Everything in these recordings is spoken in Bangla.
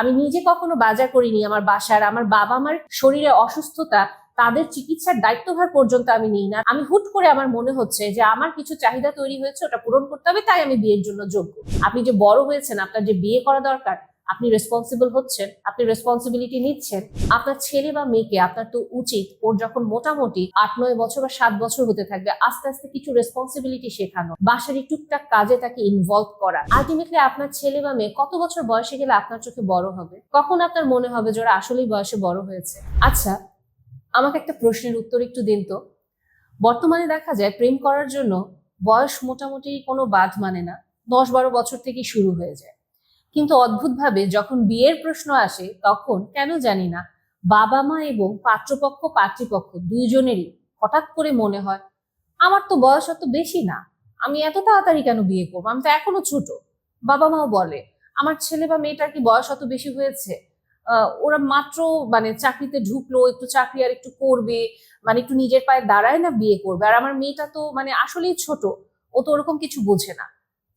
আমি নিজে কখনো বাজার করিনি, আমার বাসার, আমার বাবা আমার শরীরে অসুস্থতা, তাদের চিকিৎসার দায়িত্বভার পর্যন্ত আমি নিই না। আমি হুট করে আমার মনে হচ্ছে যে আমার কিছু চাহিদা তৈরি হয়েছে, ওটা পূরণ করতে হবে, তাই আমি বিয়ের জন্য যোগ্য। আপনি যে বড় হয়েছেন, আপনার যে বিয়ে করা দরকার আপনি রেসপন্সিবল হচ্ছেন, আপনি রেসপন্সিবিলিটি নিচ্ছেন, আপনার ছেলে বা মেয়েকে আপনার তো উচিত ওর যখন মোটামুটি আট, নয় বছর বা সাত বছর হতে থাকবে, আস্তে আস্তে কিছু রেসপন্সিবিলিটি শেখানো, বাসার এই টুকটাক কাজে তাকে ইনভলভ করা। আলটিমেটলি আপনার ছেলে বা মেয়ে কত বছর বয়সে গেলে আপনার চোখে বড় হবে? কখন আপনার মনে হবে যে ওরা আসলেই বয়সে বড় হয়েছে? আচ্ছা আমাকে একটা প্রশ্নের উত্তর একটু দিন তো। বর্তমানে দেখা যায় প্রেম করার জন্য বয়স মোটামুটি কোনো বাদ মানে না। দশ, বারো বছর থেকে শুরু হয়ে যায়। কিন্তু অদ্ভুতভাবে যখন বিয়ের প্রশ্ন আসে, তখন কেন জানি না, বাবা মা এবং পাত্রপক্ষ পাত্রীপক্ষ দুইজনেরই হঠাৎ করে মনে হয়, আমার তো বয়স অত বেশি না, আমি এত তাড়াতাড়ি কেন বিয়ে করব? আমি তো এখনও ছোট। বাবা মাও বলে, আমার ছেলে বা মেয়েটার কি বয়স অত বেশি হয়েছে? ওরা মাত্র মানে চাকরিতে ঢুকলো, একটু চাকরি আর একটু করবে মানে একটু নিজের পায়ে দাঁড়ায় না বিয়ে করবে। আর আমার মেয়েটা তো মানে আসলেই ছোট, ও তো ওরকম কিছু বোঝে না।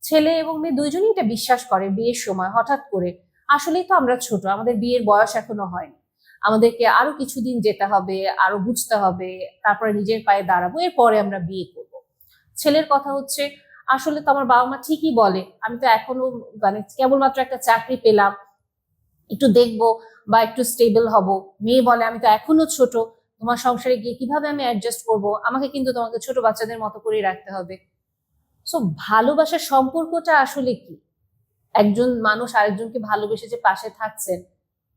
ছেলে এবং মেয়ে দুইজনই এটা বিশ্বাস করে বিয়ের সময়, হঠাৎ করে। আসলেই তো আমরা ছোট, আমাদের বিয়ের বয়স এখনও হয়নি। আমাদেরকে আরও কিছুদিন যেতে হবে, আরও বুঝতে হবে, তারপরে নিজের পায়ে দাঁড়াবো, এরপরে আমরা বিয়ে করব। ছেলের কথা হচ্ছে, আসলে তো আমার বাবা মা ঠিকই বলে, আমি তো এখনও মানে কেবলমাত্র একটা চাকরি পেলাম, একটু দেখব বা একটু স্টেবল হব। মেয়ে বলে, আমি তো এখনও ছোট, তোমার সংসারে গিয়ে কীভাবে আমি অ্যাডজাস্ট করব? আমাকে কিন্তু তোমাকে ছোট বাচ্চাদের মতো করেই রাখতে হবে। সো ভালোবাসার সম্পর্কটা আসলে কি? একজন মানুষ আরেকজনকে ভালোবেসে যে পাশে থাকছেন,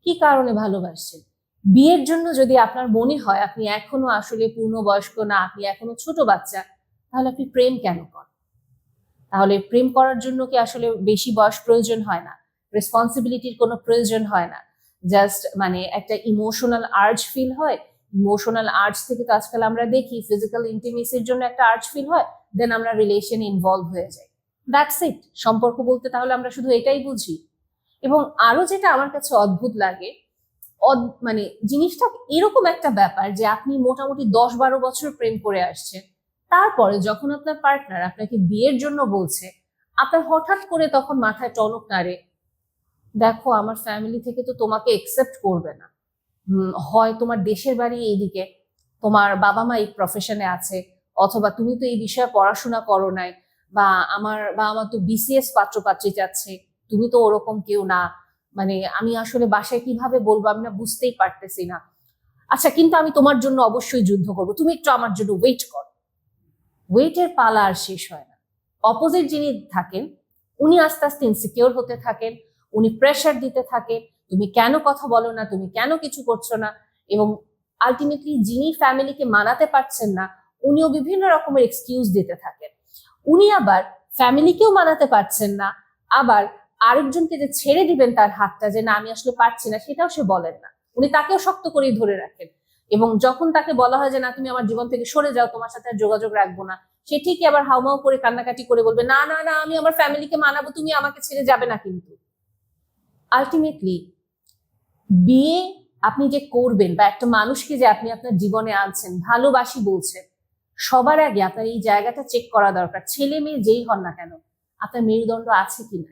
কি কারণে ভালোবাসছেন? বিয়ের জন্য যদি আপনার মনে হয় আপনি এখনও আসলে পূর্ণবয়স্ক না, আপনি এখনও ছোট বাচ্চা, তাহলে আপনি প্রেম কেন করেন? তাহলে প্রেম করার জন্য কি আসলে বেশি বয়স প্রয়োজন হয় না? রেসপন্সিবিলিটির কোনো প্রয়োজন হয় না? জাস্ট মানে একটা ইমোশনাল আর্জ ফিল হয়। ইমোশনাল আর্জ থেকে তো আজকাল আমরা দেখি ফিজিক্যাল ইন্টিমেসির জন্য একটা আর্জ ফিল হয়। দেন আমরা রিলেশন ইনভলভ হয়ে যাই। দ্যাটস ইট সম্পর্ক বলতে তাহলে আমরা শুধু এটাই বুঝি। এবং আরও যেটা আমার কাছে অদ্ভুত লাগে মানে জিনিসটা এরকম একটা ব্যাপার যে আপনি মোটামুটি দশ বারো বছর প্রেম করে আসছেন, তারপরে যখন আপনার পার্টনার আপনাকে বিয়ের জন্য বলছে, আপনার হঠাৎ করে তখন মাথায় টনক নাড়ে, দেখো, আমার ফ্যামিলি থেকে তো তোমাকে একসেপ্ট করবে না। হয় তোমার দেশের বাড়ি এইদিকে, তোমার বাবা মা এই প্রফেশনে আছে অথবা তুমি তো এই বিষয়ে পড়াশোনা করো নাই, বা আমার বা আমার তো বিসিএস পাত্রপাত্রী যাচ্ছে, তুমি তো ওরকম কেউ না। মানে আমি আসলে বাসায় কীভাবে বলব আমি না বুঝতেই পারতেছি না। আচ্ছা কিন্তু আমি তোমার জন্য অবশ্যই যুদ্ধ করব। তুমি একটু আমার জন্য ওয়েট করো। ওয়েটের পালা আর শেষ হয় না। অপোজিট যিনি থাকেন, উনি আস্তে আস্তে ইনসিকিওর হতে থাকেন, উনি প্রেশার দিতে থাকেন, তুমি কেন কথা বলো না, তুমি কেন কিছু করছ না, এবং আলটিমেটলি যিনি ফ্যামিলিকে মানাতে পারছেন না উনিও বিভিন্ন রকমের এক্সকিউজ দিতে থাকেন। উনি আবার ফ্যামিলিকেও মানাতে পারছেন না। আবার আরেকজনকে যে ছেড়ে দিবেন তার হাতটা যে না, আমি আসলে পারছি না, সেটাও সে বলেন না। উনি তাকেও শক্ত করেই ধরে রাখেন। এবং যখন তাকে বলা হয় যে, না, তুমি আমার জীবন থেকে সরে যাও, তোমার সাথে আর যোগাযোগ রাখব না, সে ঠিকই আবার হাউমাউ করে, কান্নাকাটি করে বলবে, না না না, আমি আমার ফ্যামিলিকে মানাবো, তুমি আমাকে ছেড়ে যাবে না কিন্তু। আলটিমেটলি বিয়ে আপনি যে করবেন বা একটা মানুষকে যে আপনি আপনার জীবনে আনছেন, ভালোবাসি বলছেন সবার আগে আপনার এই জায়গাটা চেক করা দরকার। ছেলে মেয়ে যেই হন না কেন, আপনার মেরুদণ্ড আছে কি না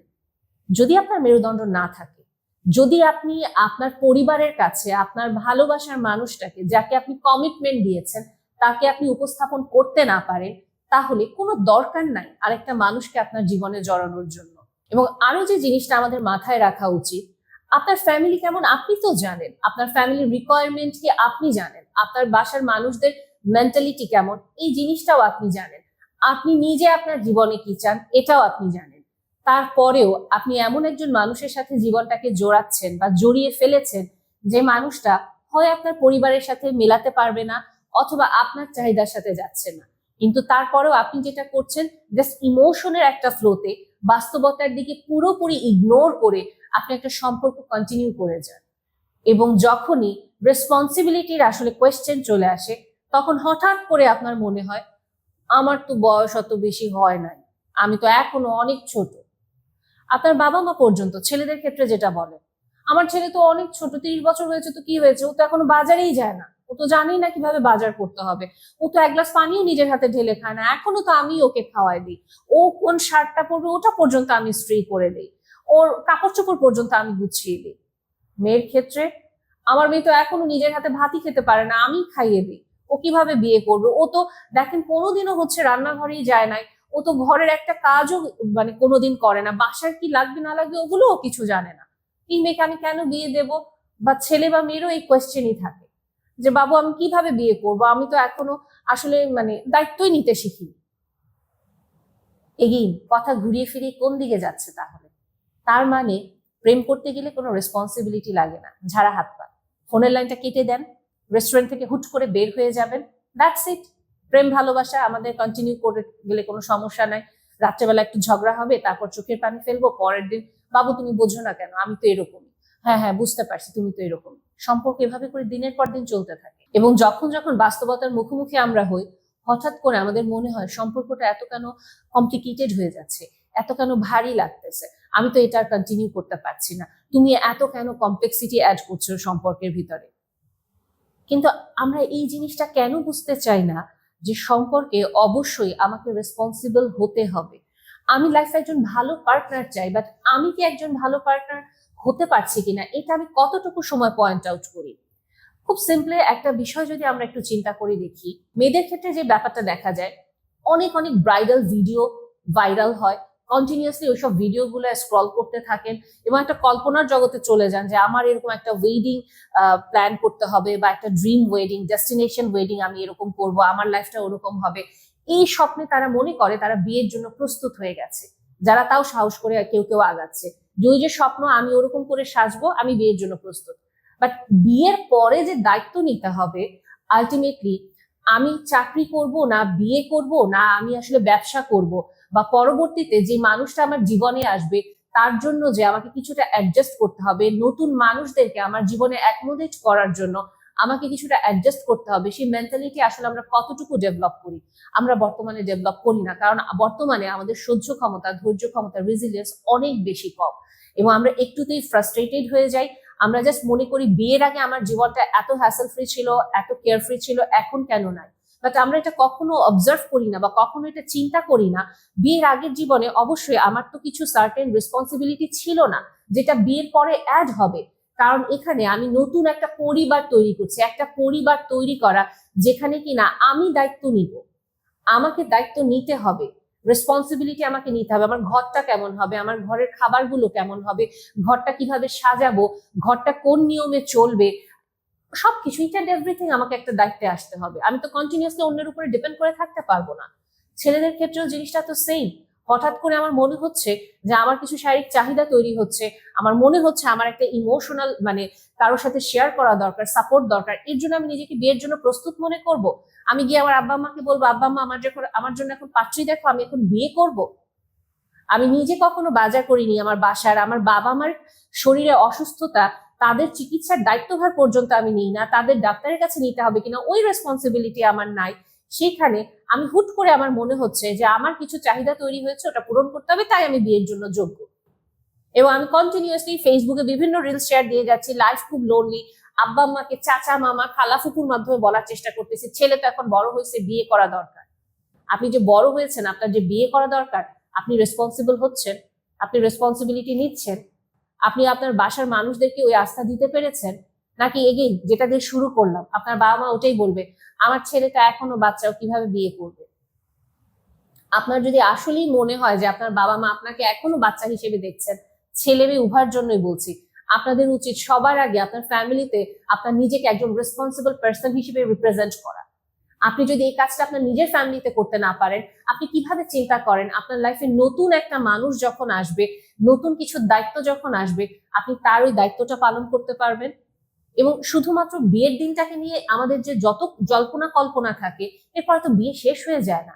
যদি আপনার মেরুদণ্ড না থাকে, যদি আপনি আপনার পরিবারের কাছে, আপনার ভালোবাসার মানুষটাকে, যাকে আপনি কমিটমেন্ট দিয়েছেন, তাকে আপনি উপস্থাপন করতে না পারেন, তাহলে কোনো দরকার নাই আরেকটা মানুষকে আপনার জীবনে জড়ানোর জন্য। এবং আরও যে জিনিসটা আমাদের মাথায় রাখা উচিত, আপনার ফ্যামিলি কেমন আপনি তো জানেন। আপনার ফ্যামিলির রিকোয়ারমেন্ট কি আপনি জানেন। আপনার বাসার মানুষদের মেন্টালিটি কেমন এই জিনিসটাও আপনি জানেন। আপনি নিজে আপনার জীবনে কি চান, এটাও আপনি জানেন। তারপরেও আপনি এমন একজন মানুষের সাথে জীবনটাকে জোড়াচ্ছেন বা জড়িয়ে ফেলেছেন যে মানুষটা হয় আপনার পরিবারের সাথে মেলাতে পারবে না অথবা আপনার চাহিদার সাথে যাচ্ছে না। কিন্তু তারপরেও আপনি যেটা করছেন জাস্ট ইমোশনের একটা ফ্লোতে বাস্তবতার দিকে পুরোপুরি ইগনোর করে আপনি একটা সম্পর্ক কন্টিনিউ করে যান। এবং যখনই রেসপন্সিবিলিটির আসলে কোয়েশ্চেন চলে আসে তখন হঠাৎ করে আপনার মনে হয়, আমার তো বয়স অত বেশি হয় নাই, আমি তো এখনও অনেক ছোট। আপনার বাবা মা পর্যন্ত, ছেলেদের ক্ষেত্রে যেটা বলে, আমার ছেলে তো অনেক ছোট, তিরিশ বছর হয়েছে তো কি হয়েছে? ও তো এখনও বাজারেই যায় না। ও তো জানেই না কীভাবে বাজার করতে হবে। ও তো এক গ্লাস পানিও নিজের হাতে ঢেলে খায় না। এখনও তো আমি ওকে খাওয়াই দিই। ও কোন শার্টটা পরবে ওটা পর্যন্ত আমি স্ত্রী করে দিই। ওর কাপড় চোপড় পর্যন্ত আমি গুছিয়ে দিই। মেয়ের ক্ষেত্রে, আমার মেয়ে তো এখনও নিজের হাতে ভাতই খেতে পারে না আমি খাইয়ে দিই। ও কীভাবে বিয়ে করবে? ও তো দেখেন কোনোদিনও হচ্ছে রান্নাঘরেই যায় নাই। ও তো ঘরের একটা কাজও মানে কোনোদিন করে না। বাসার কি লাগবে না লাগবে ওগুলো ও কিছু জানে না। এই মেয়েকে আমি কেন বিয়ে দেব? বা ছেলে বা মেয়েরও এই কোয়েশ্চেনই থাকে। যে বাবু, আমি কীভাবে বিয়ে করব? আমি তো এখনও আসলে মানে দায়িত্বই নিতে শিখিনি। এগেইন, কথা ঘুরিয়ে ফিরিয়ে কোন দিকে যাচ্ছে তাহলে? তার মানে প্রেম করতে গেলে কোনো রেসপন্সিবিলিটি লাগে না। ঝাড়া হাত পা। ফোনের লাইনটা কেটে দেন। রেস্টুরেন্ট থেকে হুট করে বের হয়ে যাবেন। দ্যাটস ইট প্রেম, ভালোবাসা আমাদের কন্টিনিউ করে গেলে কোনো সমস্যা নাই। রাত্রেবেলা একটু ঝগড়া হবে, তারপর চোখের পানি ফেলব, পরের দিন, বাবু, তুমি বোঝো না কেন? আমি তো এরকমই হ্যাঁ হ্যাঁ বুঝতে পারছি, তুমি তো এরকম। সম্পর্ক এভাবে করে দিনের পর দিন চলতে থাকে। এবং যখন যখন বাস্তবতার মুখোমুখি আমরা হই, হঠাৎ করে আমাদের মনে হয় সম্পর্কটা এত কেন কমপ্লিকেটেড হয়ে যাচ্ছে, এত কেন ভারী লাগতেছে, আমি তো এটা কন্টিনিউ করতে পারছি না। তুমি এত কেন কমপ্লেক্সিটি অ্যাড করছ সম্পর্কের ভিতরে? কিন্তু আমরা এই জিনিসটা কেন বুঝতে চাই না যে সম্পর্কে অবশ্যই আমাকে রেসপন্সিবল হতে হবে। আমি লাইফে একজন ভালো পার্টনার চাই বাট আমি কি একজন ভালো পার্টনার হতে পারছি কিনা, এটা আমি কতটুকু সময় পয়েন্ট আউট করি? খুব সিম্পলি একটা বিষয় যদি আমরা একটু চিন্তা করে দেখি, মেয়েদের ক্ষেত্রে যে ব্যাপারটা দেখা যায়, অনেক অনেক ব্রাইডাল ভিডিও ভাইরাল হয়। কন্টিনিউয়াসলি ওইসব ভিডিওগুলো স্ক্রল করতে থাকেন এবং একটা কল্পনার জগতে চলে যান যে আমার এরকম একটা ওয়েডিং প্ল্যান করতে হবে বা একটা ড্রিম ওয়েডিং ডেস্টিনেশন ওয়েডিং আমি এরকম করব, আমার লাইফটা ওরকম হবে। এই স্বপ্নে তারা মনে করে তারা বিয়ের জন্য প্রস্তুত হয়ে গেছে। যারা তাও সাহস করে কেউ কেউ আগাচ্ছে। যে যে স্বপ্ন, আমি ওরকম করে সাজবো, আমি বিয়ের জন্য প্রস্তুত। বাট বিয়ের পরে যে দায়িত্ব নিতে হবে আলটিমেটলি আমি চাকরি করব না বিয়ে করব না আমি আসলে ব্যবসা করব বা পরবর্তীতে যে মানুষটা আমার জীবনে আসবে, তার জন্য যে আমাকে কিছুটা অ্যাডজাস্ট করতে হবে, নতুন মানুষদেরকে আমার জীবনে অ্যাকোমোডেট করার জন্য আমাকে কিছুটা অ্যাডজাস্ট করতে হবে, সেই মেন্টালিটি আসলে আমরা কতটুকু ডেভেলপ করি? আমরা বর্তমানে ডেভেলপ করি না, কারণ বর্তমানে আমাদের সহ্য ক্ষমতা, ধৈর্য ক্ষমতা রেজিলিয়েন্স অনেক বেশি কম এবং আমরা একটুতেই ফ্রাস্ট্রেটেড হয়ে যাই। আমরা জাস্ট মনে করি বিয়ের আগে আমার জীবনটা এত হ্যাসেল ফ্রি ছিল, এত কেয়ার ফ্রি ছিল, এখন কেন নাই? বাট আমরা এটা কখনো অবজার্ভ করি না বা কখনো এটা চিন্তা করি না। বিয়ের আগের জীবনে অবশ্যই আমার তো কিছু সার্টেন রেসপন্সিবিলিটি ছিল না, যেটা বিয়ের পরে অ্যাড হবে। কারণ এখানে আমি নতুন একটা পরিবার তৈরি করছি, একটা পরিবার তৈরি করা, যেখানে কিনা আমি দায়িত্ব নিব। আমাকে দায়িত্ব নিতে হবে। রেসপন্সিবিলিটি আমাকে নিতে হবে। আমার ঘরটা কেমন হবে? আমার ঘরের খাবারগুলো কেমন হবে? ঘরটা কীভাবে সাজাবো? ঘরটা কোন নিয়মে চলবে? সবকিছু ইচ অ্যান্ড এভরিথিং আমাকে একটা দায়িত্বে আসতে হবে। আমি তো কন্টিনিউসলি অন্যের উপরে ডিপেন্ড করে থাকতে পারব না। ছেলেদের ক্ষেত্রেও জিনিসটা তো সেম হঠাৎ করে আমার মনে হচ্ছে যে আমার কিছু শারীরিক চাহিদা তৈরি হচ্ছে। আমার মনে হচ্ছে আমার একটা ইমোশনাল মানে কারোর সাথে শেয়ার করা দরকার সাপোর্ট দরকার। এর জন্য আমি নিজেকে বিয়ের জন্য প্রস্তুত মনে করব। আমি গিয়ে আমার আব্বা আম্মাকে বলব, আব্বা আম্মা, আমার যখন আমার জন্য এখন পাত্রী দেখো, আমি এখন বিয়ে করব। আমি নিজে কখনো বাজার করিনি। আমার বাসার আমার বাবা মার শরীরে অসুস্থতা তাদের চিকিৎসার দায়িত্বভার পর্যন্ত আমি নিই না, তাদের ডাক্তারের কাছে নিতে হবে কিনা, ওই রেসপন্সিবিলিটি আমার নাই। সেখানে আমি হুট করে আমার মনে হচ্ছে যে আমার কিছু চাহিদা তৈরি হয়েছে, ওটা পূরণ করতে হবে, তাই আমি বিয়ের জন্য যোগ্য। এবং আমি কন্টিনিউয়াসলি ফেসবুকে বিভিন্ন রিলস শেয়ার দিয়ে যাচ্ছি লাইফ খুব লোনলি আব্বা আম্মাকে, চাচা মামা, খালা ফুকুর মাধ্যমে বলার চেষ্টা করতেছি, ছেলে তো এখন বড় হয়েছে, বিয়ে করা দরকার। আপনি যে বড় হয়েছেন, আপনার যে বিয়ে করা দরকার, আপনি রেসপন্সিবল হচ্ছেন, আপনি রেসপন্সিবিলিটি নিচ্ছেন আপনি আপনার বাসার মানুষদেরকে ওই আস্থা দিতে পেরেছেন? নাকি এগেইন যেটা দিয়ে শুরু করলাম, আপনার বাবা মা ওটাই বলবে, আমার ছেলেটা এখনও বাচ্চাও কীভাবে বিয়ে করবে? আপনার যদি আসলেই মনে হয় যে আপনার বাবা মা আপনাকে এখনও বাচ্চা হিসেবে দেখছেন, ছেলে মেয়ে উভয়ের জন্যই বলছি, আপনাদের উচিত সবার আগে আপনার ফ্যামিলিতে আপনার নিজেকে একজন রেসপন্সিবল পার্সন হিসেবে রিপ্রেজেন্ট করা। আপনি যদি এই কাজটা আপনার নিজের ফ্যামিলিতে করতে না পারেন, আপনি কীভাবে চিন্তা করেন? আপনার লাইফে নতুন একটা মানুষ যখন আসবে, নতুন কিছু দায়িত্ব যখন আসবে, আপনি তার ওই দায়িত্বটা পালন করতে পারবেন? এবং শুধুমাত্র বিয়ের দিনটাকে নিয়ে আমাদের যে যত জল্পনা কল্পনা থাকে, এরপর তো বিয়ে শেষ হয়ে যায় না।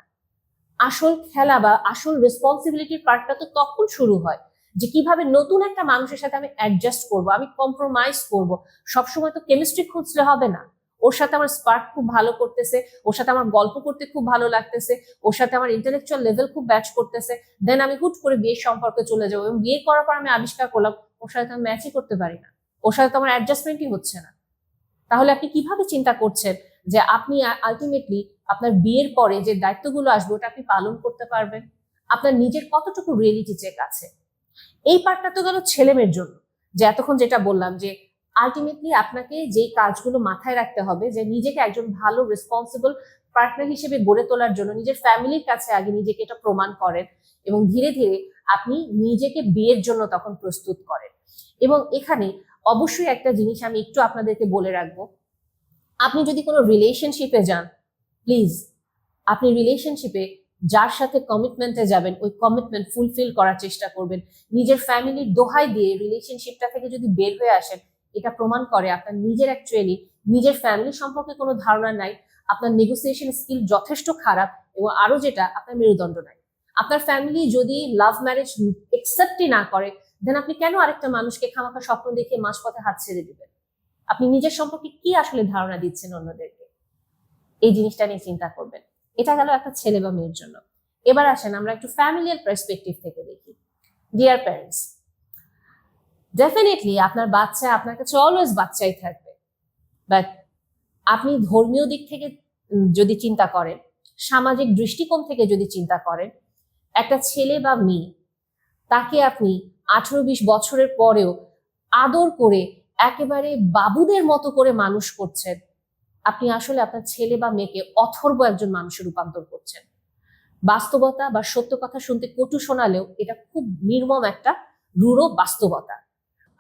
আসল খেলা বা আসল রেসপন্সিবিলিটির পার্টটা তো তখন শুরু হয়, যে কীভাবে নতুন একটা মানুষের সাথে আমি অ্যাডজাস্ট করব, আমি কম্প্রোমাইজ করব। সবসময় তো কেমিস্ট্রি খুঁজলে হবে না। ওর সাথে আমার স্পার্ক খুব ভালো করতেছে, ওর সাথে আমার গল্প করতে খুব ভালো লাগতেছে, ওর সাথে আমার ইন্টেলেকচুয়াল লেভেল খুব ব্যাচ করতেছে দেন আমি হুট করে বিয়ের সম্পর্কে চলে যাব এবং বিয়ে করার পর আমি আবিষ্কার করলাম, ওর সাথে আমি ম্যাচই করতে পারি না, ওর সাথে তো আমার অ্যাডজাস্টমেন্টই হচ্ছে না। তাহলে আপনি কীভাবে চিন্তা করছেন যে আপনি আলটিমেটলি আপনার বিয়ের পরে যে দায়িত্বগুলো আসবে ওটা আপনি পালন করতে পারবেন? আপনার নিজের কতটুকু রিয়েলিটি চেক আছে? এই পার্টটা তো গেল ছেলেমেয়ের জন্য, যে এতক্ষণ যেটা বললাম যে আলটিমেটলি আপনাকে যে কাজগুলো মাথায় রাখতে হবে, যে নিজেকে একজন ভালো রেসপন্সিবল পার্টনার হিসেবে গড়ে তোলার জন্য, নিজের ফ্যামিলির কাছে আগে নিজেকে এটা প্রমাণ করেন এবং ধীরে ধীরে আপনি নিজেকে বিয়ের জন্য তখন প্রস্তুত করেন। এবং এখানে অবশ্যই একটা জিনিস আমি একটু আপনাদেরকে বলে রাখব। আপনি যদি কোনো রিলেশনশিপে যান প্লিজ আপনি রিলেশনশিপে যার সাথে কমিটমেন্টে যাবেন, ওই কমিটমেন্ট ফুলফিল করার চেষ্টা করবেন। নিজের ফ্যামিলির দোহাই দিয়ে রিলেশনশিপটা থেকে যদি বের হয়ে আসেন এটা প্রমাণ করে আপনার নিজের অ্যাকচুয়ালি নিজের ফ্যামিলি সম্পর্কে কোনো ধারণা নাই, আপনার নেগোসিয়েশন স্কিল যথেষ্ট খারাপ এবং আরও যেটা, আপনার মেরুদণ্ড নাই। আপনার ফ্যামিলি যদি লাভ ম্যারেজ একসেপ্টই না করে দেন আপনি কেন আরেকটা মানুষকে খামাখা স্বপ্ন দেখে মাঝপথে হাত ছেড়ে দিবেন? আপনি নিজের সম্পর্কে কি আসলে ধারণা দিচ্ছেন অন্যদেরকে? এই জিনিসটা নিয়ে চিন্তা করবেন। এটা গেল একটা ছেলে বা মেয়ের জন্য। এবার আসেন আমরা একটু ফ্যামিলিয়ার পার্সপেক্টিভ থেকে দেখি। ডিয়ার প্যারেন্টস ডেফিনেটলি আপনার বাচ্চা আপনার কাছে অলওয়েজ বাচ্চাই থাকবে। বাট আপনি ধর্মীয় দিক থেকে যদি চিন্তা করেন, সামাজিক দৃষ্টিকোণ থেকে যদি চিন্তা করেন, একটা ছেলে বা মেয়ে, তাকে আপনি আঠারো বিশ বছরের পরেও আদর করে একেবারে বাবুদের মতো করে মানুষ করছেন, আপনি আসলে আপনার ছেলে বা মেয়েকে অথর্ব একজন মানুষে রূপান্তর করছেন। বাস্তবতা বা সত্য কথা শুনতে কটু শোনালেও এটা খুব নির্মম একটা রূঢ় বাস্তবতা।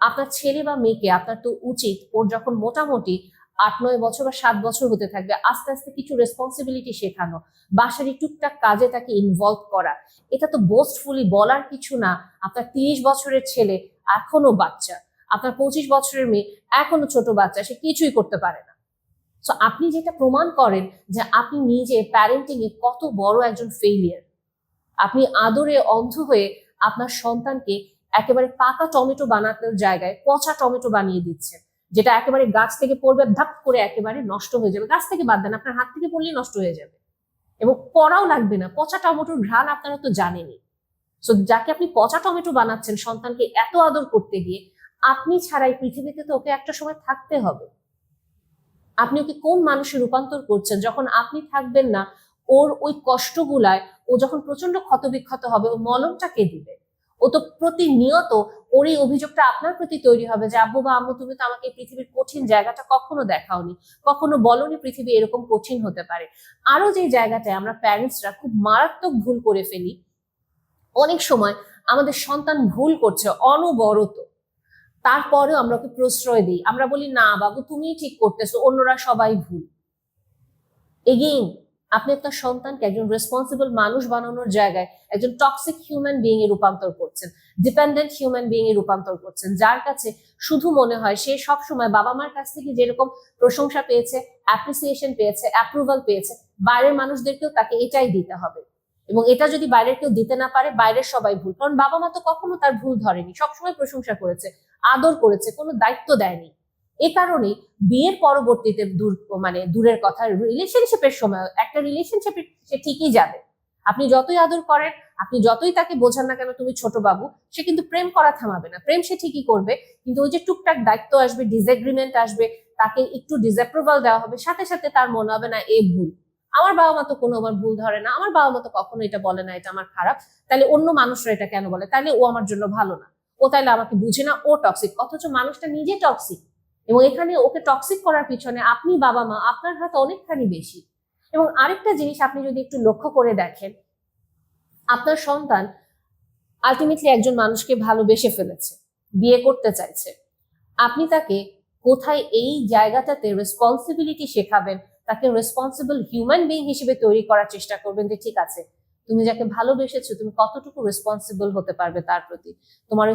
আপনার ছেলে বা মেয়েকে আপনার তো উচিত ওর যখন মোটামুটি আট, নয় বছর বা সাত বছর হতে থাকবে, আস্তে আস্তে কিছু রেসপন্সিবিলিটি শেখানো বাসারই টুকটাক কাজে তাকে ইনভলভ করা। এটা তো বোস্টফুলি বলার কিছু না। আপনার তিরিশ বছরের ছেলে এখনও বাচ্চা। আপনার পঁচিশ বছরের মেয়ে এখনও ছোট বাচ্চা, সে কিছুই করতে পারে না। সো আপনি যেটা প্রমাণ করেন যে আপনি নিজে প্যারেন্টিং এ কত বড় একজন ফেইলিয়ার আপনি আদরে অন্ধ হয়ে আপনার সন্তানকে একেবারে পাকা টমেটো বানানোর জায়গায় পচা টমেটো বানিয়ে দিচ্ছেন যেটা একেবারে গাছ থেকে পড়বে, ধাপ করে একেবারে নষ্ট হয়ে যাবে। গাছ থেকে বাদ দেন, আপনার হাত থেকে পড়লেই নষ্ট হয়ে যাবে। এবং পড়াও লাগবে না, পচা টমেটোর ঘ্রাণ আপনারা তো জানেনই। সো যাকে আপনি পচা টমেটো বানাচ্ছেন, সন্তানকে এত আদর করতে গিয়ে, আপনি ছাড়াই পৃথিবীতে তো ওকে একটা সময় থাকতে হবে। আপনি ওকে কোন মানুষে রূপান্তর করছেন, যখন আপনি থাকবেন না, ওর ওই কষ্টগুলায় ও যখন প্রচণ্ড ক্ষতবিক্ষত হবে, ও মলমটা কে দিবে। ও তো প্রতিনিয়ত ওর এই অভিযোগটা আপনার প্রতি তৈরি হবে যে, আব্বু বা আম্মু, তুমি তো আমাকে পৃথিবীর কঠিন জায়গাটা কখনো দেখাওনি, কখনো বলনি পৃথিবী এরকম কঠিন হতে পারে। আরও যে জায়গাটায় আমরা প্যারেন্টসরা খুব মারাত্মক ভুল করে ফেলি, অনেক সময় আমাদের সন্তান ভুল করছে, অনবরত। তারপরেও আমরা ওকে প্রশ্রয় দিই। আমরা বলি, না বাবু, তুমিই ঠিক করতেছো, অন্যরা সবাই ভুল। এগেইন আপনি আপনার সন্তানকে একজন রেসপন্সিবল মানুষ বানানোর জায়গায় একজন টক্সিক হিউম্যান বিইং এ রূপান্তর করছেন ডিপেন্ডেন্ট হিউম্যান বিইং এ রূপান্তর করছেন, যার কাছে শুধু মনে হয় সে সব সময় বাবা মার কাছ থেকে যেরকম প্রশংসা পেয়েছে অ্যাপ্রিসিয়েশন পেয়েছে অ্যাপ্রুভাল পেয়েছে, বাইরের মানুষদেরকেও তাকে এটাই দিতে হবে। এবং এটা যদি বাইরের কেউ দিতে না পারে, বাইরের সবাই ভুল। কারণ বাবা মা তো কখনো তার ভুল ধরেনি, সবসময় প্রশংসা করেছে, আদর করেছে, কোনো দায়িত্ব দেয়নি। এ কারণে বিয়ের পরবর্তীতে দূর মানে দূরের কথা রিলেশনশিপের সময়, একটা রিলেশনশিপে সে ঠিকই যাবে। আপনি যতই আদর করেন, আপনি যতই তাকে বোঝান না কেন, তুমি ছোট বাবু, সে কিন্তু প্রেম করা থামাবে না। প্রেম সে ঠিকই করবে, কিন্তু ওই যে টুকটাক দায়িত্ব আসবে ডিসএগ্রিমেন্ট আসবে, তাকে একটু ডিসঅ্যাপ্রুভাল দেওয়া হবে, সাথে সাথে তার মনে হবে না, এ ভুল। আমার বাবা মা তো কোনো আমার ভুল ধরে না, আমার বাবা মা তো কখনো এটা বলে না, এটা আমার খারাপ। তাহলে অন্য মানুষরা এটা কেন বলে? তাহলে ও আমার জন্য ভালো না। ও তাহলে আমাকে বুঝে না, ও টক্সিক অথচ মানুষটা নিজে টক্সিক এবং এখানে ওকে টক্সিক করার পিছনে আপনি বাবা মা, আপনার হাত অনেকখানি বেশি। এবং আরেকটা জিনিস আপনি যদি একটু লক্ষ্য করে দেখেন, আপনার সন্তান আলটিমেটলি একজন মানুষকে ভালোবেসে ফেলেছে, বিয়ে করতে চাইছে। আপনি তাকে কোথায় এই জায়গাটাতে রেসপন্সিবিলিটি শেখাবেন, তাকে রেসপন্সিবল হিউম্যান বিং হিসেবে তৈরি করার চেষ্টা করবেন যে, ঠিক আছে, তুমি যাকে ভালোবেসেছো, তুমি কতটুকু রেসপন্সিবল হতে পারবে তার প্রতি? তোমার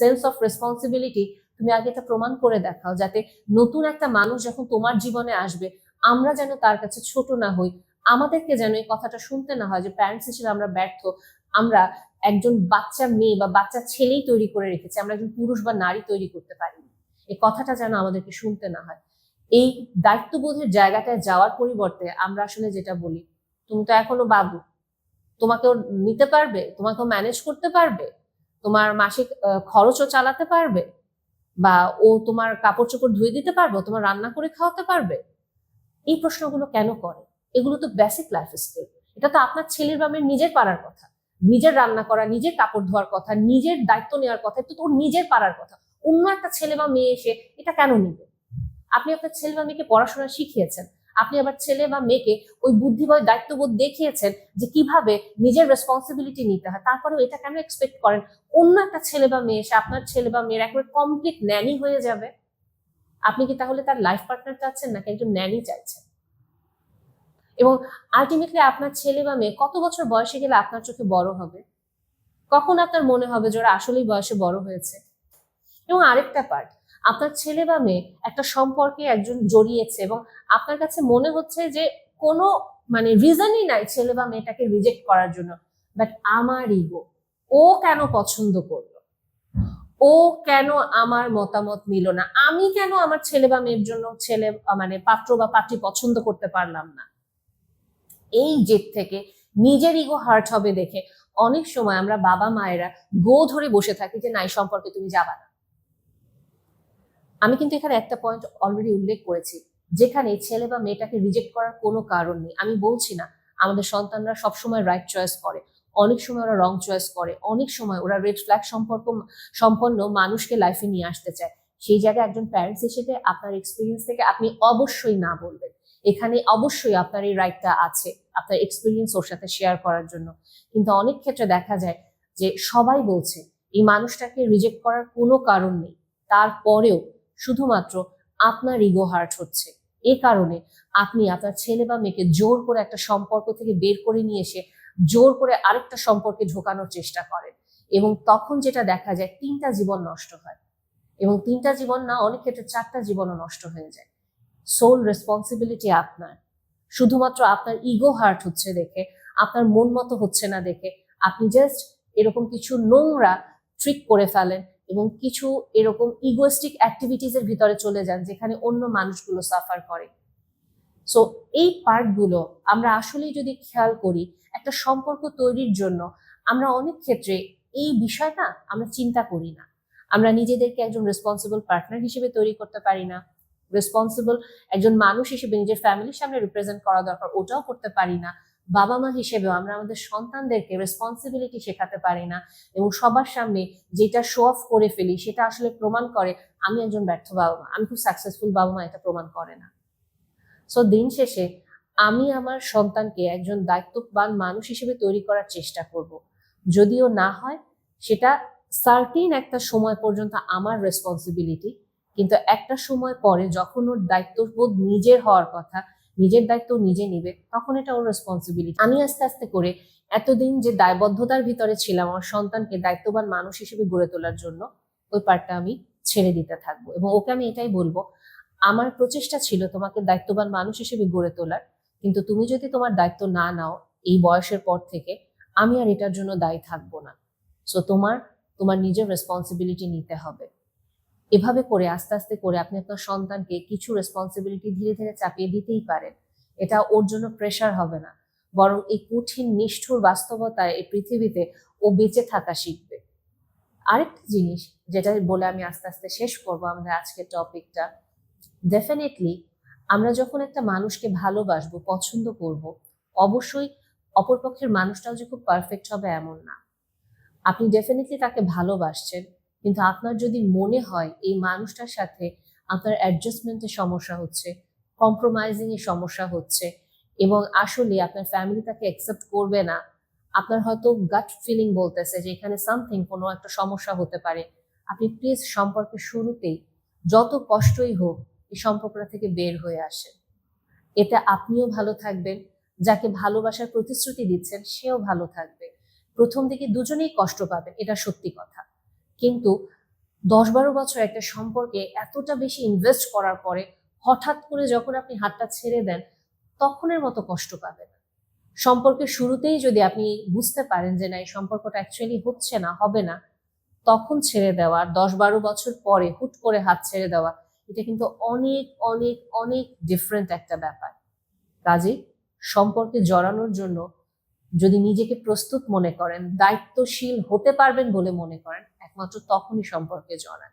সেন্স অফ রেসপন্সিবিলিটি তুমি আগে এটা প্রমাণ করে দেখাও যাতে নতুন একটা মানুষ যখন তোমার জীবনে আসবে, আমরা যেন তার কাছে ছোট না হই। আমাদেরকে যেন এই কথাটা শুনতে না হয় যে প্যারেন্টস হিসেবে আমরা ব্যর্থ। আমরা একজন বাচ্চা মেয়ে বা বাচ্চা ছেলেই তৈরি করে রেখেছি, আমরা একজন পুরুষ বা নারী তৈরি করতে পারি। এই কথাটা যেন আমাদেরকে শুনতে না হয়। এই দায়িত্ববোধের জায়গাটায় যাওয়ার পরিবর্তে আমরা আসলে যেটা বলি, তুমি তো এখনও বাবু, তোমাকেও নিতে পারবে, তোমাকেও ম্যানেজ করতে পারবে, তোমার মাসিক খরচও চালাতে পারবে। বা ও তোমার কাপড় চোপড় ধুয়ে দিতে পারবে তোমার রান্না করে খাওয়াতে পারবে? এই প্রশ্নগুলো কেন করে? এগুলো তো বেসিক লাইফ স্কিল এটা তো আপনার ছেলের বা মেয়ের নিজের পাড়ার কথা। নিজের রান্না করা, নিজের কাপড় ধোয়ার কথা, নিজের দায়িত্ব নেওয়ার কথা তো ওর নিজের পাড়ার কথা। অন্য একটা ছেলে বা মেয়ে এসে এটা কেন নিবে? আপনি আপনার ছেলে বা মেয়েকে পড়াশোনা শিখিয়েছেন। আপনি আবার ছেলে বা মেয়েকে ওই বুদ্ধিবয় দায়িত্ববোধ দেখিয়েছেন যে কীভাবে নিজের রেসপন্সিবিলিটি নিতে হয়, তারপরেও এটা কেন এক্সপেক্ট করেন? অন্য একটা ছেলে বা মেয়ে এসে আপনার ছেলে বা মেয়ের একবার কমপ্লিট ন্যানি হয়ে যাবে। আপনি কি তাহলে তার লাইফ পার্টনার চাচ্ছেন নাকি একজন ন্যানি চাইছেন? এবং আলটিমেটলি আপনার ছেলে বা মেয়ে কত বছর বয়সে গেলে আপনার চোখে বড় হবে? কখন আপনার মনে হবে যে ওরা আসলেই বয়সে বড় হয়েছে? এবং আরেকটা পার্ট আপনার ছেলে বা মেয়ে একটা সম্পর্কে একজন জড়িয়েছে এবং আপনার কাছে মনে হচ্ছে যে কোনো মানে রিজনই নাই ছেলে বা মেয়েটাকে রিজেক্ট করার জন্য। বাট আমার ইগো ও কেন পছন্দ করল? ও কেন আমার মতামত নিল না? আমি কেন আমার ছেলে বা মেয়ের জন্য ছেলে মানে পাত্র বা পাত্রী পছন্দ করতে পারলাম না? এই জেদ থেকে নিজের ইগো হার্ট হবে দেখে অনেক সময় আমরা বাবা মায়েরা গো ধরে বসে থাকি যে, নাই, সম্পর্কে তুমি যাবা না। আমি কিন্তু এখানে একটা পয়েন্ট অলরেডি উল্লেখ করেছি, যেখানে ছেলে বা মেয়েটাকে রিজেক্ট করার কোনো কারণ নেই। আমি বলছি না, আমাদের সন্তানরা সবসময় রাইট চয়েস করে, অনেক সময় ওরা রং চয়েস করে, অনেক সময় ওরা রেড ফ্ল্যাগ সম্পর্ক, সম্পন্ন মানুষকে লাইফে নিয়ে আসতে চায়। সেই জায়গায় একজন প্যারেন্টস হিসেবে আপনার এক্সপিরিয়েন্স থেকে আপনি অবশ্যই না বলবেন। এখানে অবশ্যই আপনার এই রাইটটা আছে, আপনার এক্সপিরিয়েন্স ওর সাথে শেয়ার করার জন্য। কিন্তু অনেক ক্ষেত্রে দেখা যায় যে সবাই বলছে, এই মানুষটাকে রিজেক্ট করার কোনো কারণ নেই। তারপরেও শুধুমাত্র আপনার ইগো হার্ট হচ্ছে। এ কারণে আপনি আপনার ছেলে বা মেয়েকে জোর করে একটা সম্পর্ক থেকে বের করে নিয়ে এসে জোর করে আরেকটা সম্পর্কে ঢোকানোর চেষ্টা করেন এবং তখন যেটা দেখা যায় তিনটা জীবন নষ্ট হয় এবং তিনটা জীবন না, অনেক ক্ষেত্রে চারটা জীবনও নষ্ট হয়ে যায়। সোল রেসপন্সিবিলিটি আপনার। শুধুমাত্র আপনার ইগো হার্ট হচ্ছে দেখে, আপনার মন মতো হচ্ছে না দেখে, আপনি জাস্ট এরকম কিছু নোংরা ট্রিক করে ফেলেন এবং কিছু এরকম ইগোয়েস্টিক অ্যাক্টিভিটিস এর ভিতরে চলে যান, যেখানে অন্য মানুষগুলো সাফার করে। সো এই পার্টগুলো আমরা আসলেই যদি খেয়াল করি, একটা সম্পর্ক তৈরির জন্য আমরা অনেক ক্ষেত্রে এই বিষয়টা আমরা চিন্তা করি না। আমরা নিজেদেরকে একজন রেসপন্সিবল পার্টনার হিসেবে তৈরি করতে পারি না। রেসপন্সিবল একজন মানুষ হিসেবে নিজের ফ্যামিলির সামনে রিপ্রেজেন্ট করা দরকার, ওটাও করতে পারি না। বাবা মা হিসেবেও আমরা আমাদের সন্তানদেরকে রেসপন্সিবিলিটি শেখাতে পারি না এবং সবার সামনে যেটা শো অফ করে ফেলি সেটা আসলে প্রমাণ করে আমি একজন ব্যর্থ বাবা মা, আমি খুব সাকসেসফুল বাবা মা, এটা প্রমাণ করে না। সো দিন শেষে আমি আমার সন্তানকে একজন দায়িত্ববান মানুষ হিসেবে তৈরি করার চেষ্টা করব। যদিও না হয়, সেটা সার্টিন একটা সময় পর্যন্ত আমার রেসপন্সিবিলিটি কিন্তু একটা সময় পরে যখন ওর দায়িত্ববোধ নিজের হওয়ার কথা নিজের দায়িত্ব নিজে নিবে, তখন এটা ওর রেসপন্সিবিলিটি আমি আস্তে আস্তে করে এতদিন যে দায়বদ্ধতার ভিতরে ছিলাম, আমার সন্তানকে দায়িত্ববান মানুষ হিসেবে গড়ে তোলার জন্য, ওই পার্টটা আমি ছেড়ে দিতে থাকব। এবং ওকে আমি এটাই বলব, আমার প্রচেষ্টা ছিল তোমাকে দায়িত্ববান মানুষ হিসেবে গড়ে তোলার, কিন্তু তুমি যদি তোমার দায়িত্ব না নাও, এই বয়সের পর থেকে আমি আর এটার জন্য দায়ী থাকব না। সো তোমার তোমার নিজের রেসপন্সিবিলিটি নিতে হবে। এভাবে করে আস্তে আস্তে করে আপনি আপনার সন্তানকে কিছু রেসপন্সিবিলিটি ধীরে ধীরে চাপিয়ে দিতেই পারেন। এটা ওর জন্য প্রেশার হবে না। বরং এই কঠিন, নিষ্ঠুর বাস্তবতায় এই পৃথিবীতে ও বেঁচে থাকা শিখবে। আরেকটা জিনিস যেটা বলে আমি আস্তে আস্তে শেষ করব আমাদের আজকের টপিকটা ডেফিনেটলি আমরা যখন একটা মানুষকে ভালোবাসবো, পছন্দ করব, অবশ্যই অপরপক্ষের মানুষটাও যে খুব পারফেক্ট হবে এমন না। আপনি ডেফিনেটলি তাকে ভালোবাসছেন। কিন্তু আপনার যদি মনে হয় এই মানুষটার সাথে আপনার অ্যাডজাস্টমেন্টের সমস্যা হচ্ছে কম্প্রোমাইজিং এর সমস্যা হচ্ছে এবং আসলে আপনার ফ্যামিলি তাকে অ্যাকসেপ্ট করবে না, আপনার হয়তো গাট ফিলিং বলতেছে যে এখানে সামথিং কোনো একটা সমস্যা হতে পারে। আপনি প্লিজ সম্পর্কের শুরুতেই যত কষ্টই হোক এই সম্পর্কটা থেকে বের হয়ে আসেন। এতে আপনিও ভালো থাকবেন, যাকে ভালোবাসার প্রতিশ্রুতি দিচ্ছেন সেও ভালো থাকবে। প্রথম দিকে দুজনেই কষ্ট পাবেন, এটা সত্যি কথা। কিন্তু দশ বারো বছর একটা সম্পর্কে এতটা বেশি ইনভেস্ট করার পরে হঠাৎ করে যখন আপনি হাতটা ছেড়ে দেন, তখনের মতো কষ্ট পাবেন। সম্পর্কের শুরুতেই যদি আপনি বুঝতে পারেন যে না, এই সম্পর্কটা অ্যাকচুয়ালি হচ্ছে না, হবে না, তখন ছেড়ে দেওয়া দশ বারো বছর পরে হুট করে হাত ছেড়ে দেওয়া, এটা কিন্তু অনেক অনেক অনেক ডিফারেন্ট একটা ব্যাপার। কাজে সম্পর্কে জড়ানোর জন্য যদি নিজেকে প্রস্তুত মনে করেন, দায়িত্বশীল হতে পারবেন বলে মনে করেন একমাত্র তখনই সম্পর্কে জড়ান।